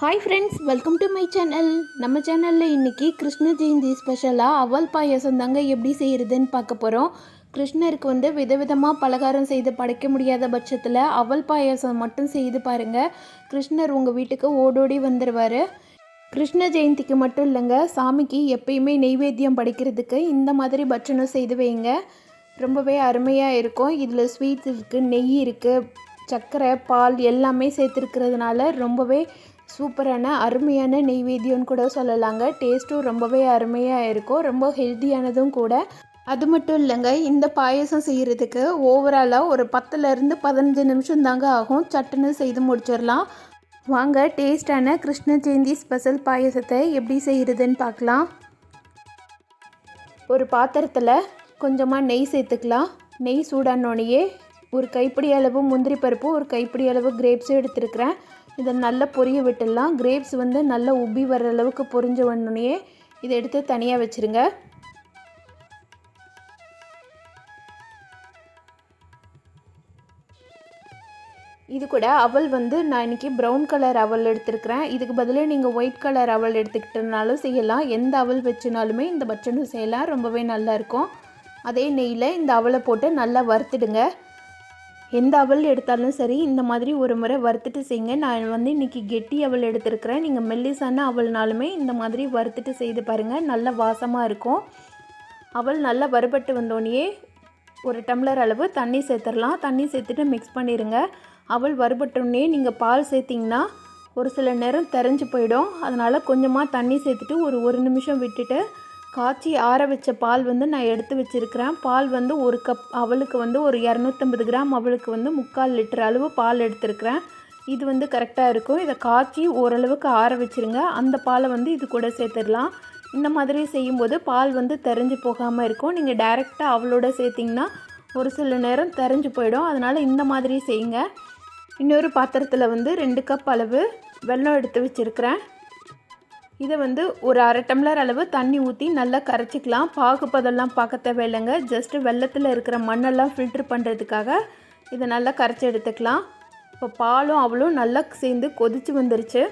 Hi friends welcome to my channel நம்ம சேனலில் இன்றைக்கி கிருஷ்ண ஜெயந்தி ஸ்பெஷலாக அவல் பாயாசம் தாங்க எப்படி செய்கிறதுன்னு பார்க்க போகிறோம் கிருஷ்ணருக்கு வந்து விதவிதமாக பலகாரம் செய்து படைக்க முடியாத பட்சத்தில் அவல் பாயாசம் மட்டும் செய்து பாருங்கள் கிருஷ்ணர் உங்கள் வீட்டுக்கு ஓடோடி வந்துடுவார் கிருஷ்ண ஜெயந்திக்கு மட்டும் இல்லைங்க சாமிக்கு எப்பயுமே நெய்வேத்தியம் படைக்கிறதுக்கு இந்த மாதிரி பட்சணம் செய்து வைங்க. ரொம்பவே அருமையாக இருக்கும். இதில் ஸ்வீட்ஸ் இருக்குது நெய் இருக்குது சர்க்கரை பால் எல்லாமே சேர்த்துருக்கிறதுனால ரொம்பவே சூப்பரான அருமையான நெய்வேத்தியம்னு கூட சொல்லலாங்க. டேஸ்ட்டும் ரொம்பவே அருமையாக இருக்கும். ரொம்ப ஹெல்த்தியானதும் கூட. அது மட்டும் இல்லைங்க இந்த பாயசம் செய்கிறதுக்கு ஓவராலாக ஒரு பத்துலேருந்து பதினஞ்சு நிமிஷம் தாங்க ஆகும். சட்டுன்னு செய்து முடிச்சிடலாம். வாங்க டேஸ்டான கிருஷ்ண ஜெயந்தி ஸ்பெஷல் பாயசத்தை எப்படி செய்கிறதுன்னு பார்க்கலாம். ஒரு பாத்திரத்தில் கொஞ்சமாக நெய் சேர்த்துக்கலாம். நெய் சூடானோடனேயே ஒரு கைப்பிடி அளவு முந்திரி பருப்பு ஒரு கைப்பிடி அளவு கிரேப்ஸும் எடுத்துருக்கிறேன். இதை நல்லா பொரிய விட்டுடலாம். கிரேப்ஸ் வந்து நல்லா உப்பி வர்ற அளவுக்கு பொரிஞ்ச உடனே இதை எடுத்து தனியாக வச்சுருங்க. இது கூட அவல் வந்து நான் இன்றைக்கி ப்ரௌன் கலர் அவல் எடுத்துருக்கிறேன். இதுக்கு பதிலாக நீங்கள் ஒயிட் கலர் அவல் எடுத்துக்கிட்டனாலும் செய்யலாம். எந்த அவல் வச்சுனாலுமே இந்த பச்சனும் செய்யலாம். ரொம்பவே நல்லாயிருக்கும் அதே நெய்யில் இந்த அவலை போட்டு நல்லா வறுத்துடுங்க. எந்த அவல் எடுத்தாலும் சரி இந்த மாதிரி ஒரு முறை வறுத்துட்டு செய்யுங்க. நான் வந்து இன்றைக்கி கெட்டி அவல் எடுத்துருக்கிறேன். நீங்கள் மெல்லிசான அவல்னாலுமே இந்த மாதிரி வறுத்துட்டு செய்து பாருங்கள் நல்ல வாசமாக இருக்கும். அவல் நல்லா வறுபட்டு வந்தோடனே ஒரு டம்ளர் அளவு தண்ணி சேர்த்துடலாம். தண்ணி சேர்த்துட்டு மிக்ஸ் பண்ணிடுங்க அவள் வறுபட்டோடனே நீங்கள் பால் சேர்த்திங்கன்னா ஒரு சில நேரம் தெரிஞ்சு போயிடும். அதனால் கொஞ்சமாக தண்ணி சேர்த்துட்டு ஒரு ஒரு நிமிஷம் விட்டுட்டு காய்ச்சி ஆற வச்ச பால் வந்து நான் எடுத்து வச்சுருக்கிறேன். பால் வந்து ஒரு கப் அவளுக்கு வந்து ஒரு இரநூத்தம்பது கிராம் அவளுக்கு வந்து முக்கால் லிட்டர் அளவு பால் எடுத்துருக்கிறேன். இது வந்து கரெக்டாக இருக்கும். இதை காய்ச்சி ஓரளவுக்கு ஆற வச்சுருங்க. அந்த பாலை வந்து இது கூட சேர்த்துடலாம். இந்த மாதிரி செய்யும்போது பால் வந்து தெரிஞ்சு போகாமல் இருக்கும். நீங்கள் டைரெக்டாக அவளோட சேர்த்திங்கன்னா ஒரு சில நேரம் தெரிஞ்சு போயிடும். அதனால் இந்த மாதிரி செய்யுங்க. இன்னொரு பாத்திரத்தில் வந்து ரெண்டு கப் அளவு வெல்லம் எடுத்து வச்சுருக்கிறேன். இதை வந்து ஒரு அரை டம்ளர் அளவு தண்ணி ஊற்றி நல்லா கரைச்சிக்கலாம். பாகுப்பதெல்லாம் பார்க்க தேவையில்லைங்க. ஜஸ்ட்டு வெள்ளத்தில் இருக்கிற மண்ணெல்லாம் ஃபில்ட்ரு பண்ணுறதுக்காக இதை நல்லா கரைச்சி எடுத்துக்கலாம். இப்போ பாலும் அவளும் நல்லா சேர்ந்து கொதித்து வந்துருச்சு.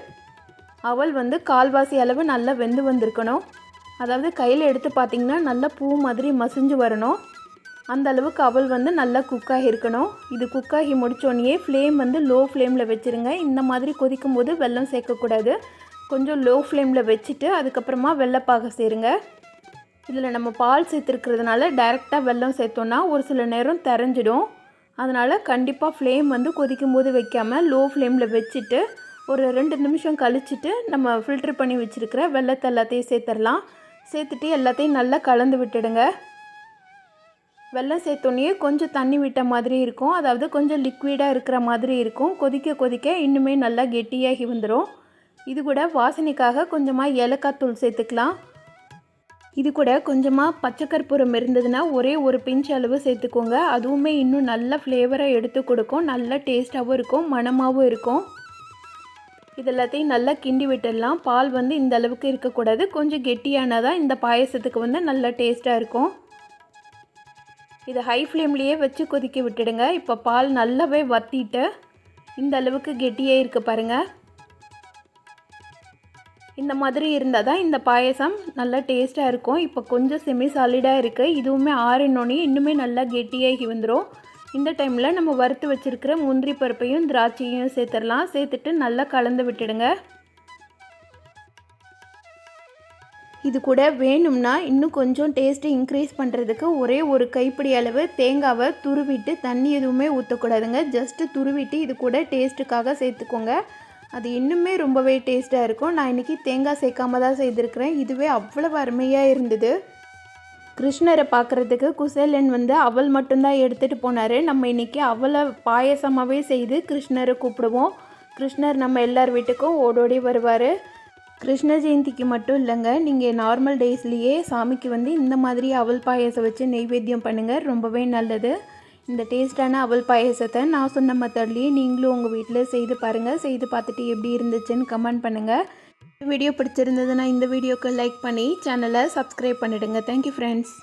அவள் வந்து கால்வாசி அளவு நல்லா வெந்து வந்திருக்கணும். அதாவது கையில் எடுத்து பார்த்திங்கன்னா நல்லா பூ மாதிரி மசிஞ்சு வரணும். அந்த அளவுக்கு அவள் வந்து நல்லா குக்காகி இருக்கணும் இது குக்காகி முடித்தோடனே ஃப்ளேம் வந்து லோ ஃப்ளேமில் வச்சுருங்க. இந்த மாதிரி கொதிக்கும் போது வெல்லம் சேர்க்கக்கூடாது. கொஞ்சம் லோ ஃப்ளேமில் வச்சுட்டு அதுக்கப்புறமா வெள்ளைப்பாக சேருங்க. இதில் நம்ம பால் சேர்த்துருக்கிறதுனால டைரெக்டாக வெல்லம் சேர்த்தோன்னா ஒரு சில நேரம் தெரிஞ்சிடும். அதனால் கண்டிப்பாக ஃப்ளேம் வந்து கொதிக்கும் போது வைக்காமல் லோ ஃப்ளேமில் வச்சுட்டு ஒரு ரெண்டு நிமிஷம் கழிச்சிட்டு நம்ம ஃபில்ட்ரு பண்ணி வச்சுருக்கிற வெள்ளத்தை எல்லாத்தையும் சேர்த்துடலாம் சேர்த்துட்டு எல்லாத்தையும் நல்லா கலந்து விட்டுடுங்க. வெள்ளம் சேர்த்தோன்னே கொஞ்சம் தண்ணி விட்ட மாதிரி இருக்கும். அதாவது கொஞ்சம் லிக்விடாக இருக்கிற மாதிரி இருக்கும். கொதிக்க கொதிக்க இன்னுமே நல்லா கெட்டியாகி வந்துடும் இது கூட வாசனைக்காக கொஞ்சமாக ஏலக்காய் தூள் சேர்த்துக்கலாம். இது கூட கொஞ்சமாக பச்சை கற்பூரம் இருந்ததுன்னா ஒரே ஒரு பிஞ்ச் அளவு சேர்த்துக்கோங்க. அதுவுமே இன்னும் நல்ல ஃப்ளேவரை எடுத்து கொடுக்கும். நல்ல டேஸ்ட்டாகவும் இருக்கும் மணமாகவும் இருக்கும். இது எல்லாத்தையும் நல்லா கிண்டி விட்டுடலாம். பால் வந்து இந்த அளவுக்கு இருக்கக்கூடாது. கொஞ்சம் கெட்டியானதாக இந்த பாயசத்துக்கு வந்து நல்ல டேஸ்ட்டாக இருக்கும். இதை ஹை ஃப்ளேம்லேயே வச்சு கொதிக்க விட்டுடுங்க. இப்போ பால் நல்லாவே வற்றிட்டு இந்த அளவுக்கு கெட்டியே இருக்குது பாருங்கள் இந்த மாதிரி இருந்தால் தான் இந்த பாயசம் நல்லா டேஸ்ட்டாக இருக்கும். இப்போ கொஞ்சம் செமி சாலிடாக இருக்குது இதுவுமே ஆறினோடனே இன்னுமே நல்லா கெட்டியாகி வந்துடும் இந்த டைமில் நம்ம வறுத்து வச்சுருக்கிற முந்திரி பருப்பையும் திராட்சையும் சேர்த்துடலாம். சேர்த்துட்டு நல்லா கலந்து விட்டுடுங்க. இது கூட வேணும்னா இன்னும் கொஞ்சம் டேஸ்ட்டு இன்க்ரீஸ் பண்ணுறதுக்கு ஒரே ஒரு கைப்பிடி அளவு தேங்காவை துருவிட்டு தண்ணி எதுவுமே ஊற்றக்கூடாதுங்க ஜஸ்ட்டு துருவிட்டு இது கூட டேஸ்ட்டுக்காக சேர்த்துக்கோங்க. அது இன்னுமே ரொம்பவே டேஸ்ட்டாக இருக்கும். நான் இன்றைக்கி தேங்காய் சேர்க்காம தான் செய்திருக்கிறேன். இதுவே அவ்வளவு அருமையாக இருந்தது. கிருஷ்ணரை பார்க்குறதுக்கு குசேலன் வந்து அவள் மட்டும்தான் எடுத்துகிட்டு போனார். நம்ம இன்றைக்கி அவளை பாயசமாகவே செய்து கிருஷ்ணரை கூப்பிடுவோம். கிருஷ்ணர் நம்ம எல்லார் வீட்டுக்கும் ஓடோடி வருவார். கிருஷ்ண ஜெயந்திக்கு மட்டும் இல்லைங்க நீங்கள் நார்மல் டேஸ்லேயே சாமிக்கு வந்து இந்த மாதிரி அவல் பாயசம் வச்சு நெய்வேத்தியம் பண்ணுங்கள் ரொம்பவே நல்லது. இந்த டேஸ்ட்டான அவல் பாயசத்தை நான் சொன்ன மெத்தட்லேயே நீங்களும் உங்கள் வீட்டில் செய்து பாருங்கள் செய்து பார்த்துட்டு எப்படி இருந்துச்சுன்னு கமெண்ட் பண்ணுங்கள் வீடியோ பிடிச்சிருந்ததுன்னா இந்த வீடியோக்கு லைக் பண்ணி சேனலை சப்ஸ்கிரைப் பண்ணிவிடுங்க தேங்க்யூ ஃப்ரெண்ட்ஸ்